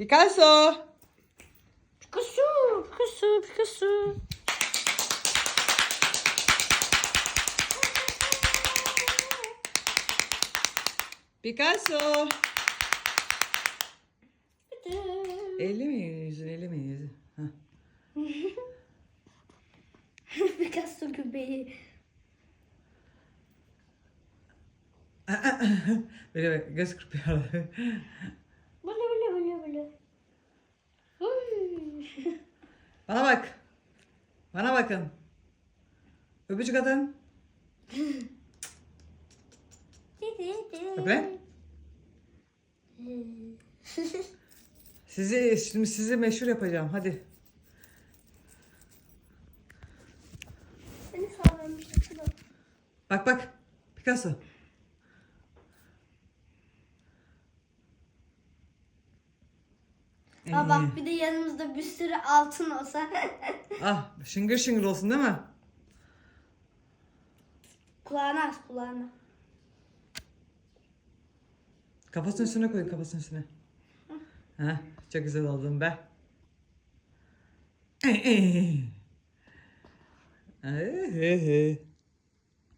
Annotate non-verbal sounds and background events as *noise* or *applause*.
Picasso. Picasso, Picasso, Picasso. Picasso. Elli mi yüzün, elli mi yüzün? Hah. Picasso köpeği. Böyle böyle göz kırpıyor. Bana bak. Bana bakın. Öpücük atın. Öp lan. Sizi şimdi sizi meşhur yapacağım. Hadi. Bak bak. Picasso. Aa bak bir de yanımızda bir sürü altın olsa. *laughs* Ah şıngır şıngır olsun değil mi? kulağına as kulağına. Kafasının üstüne koyun kafasının üstüne. Ha, çok güzel oldun be. Ay, ay, ay.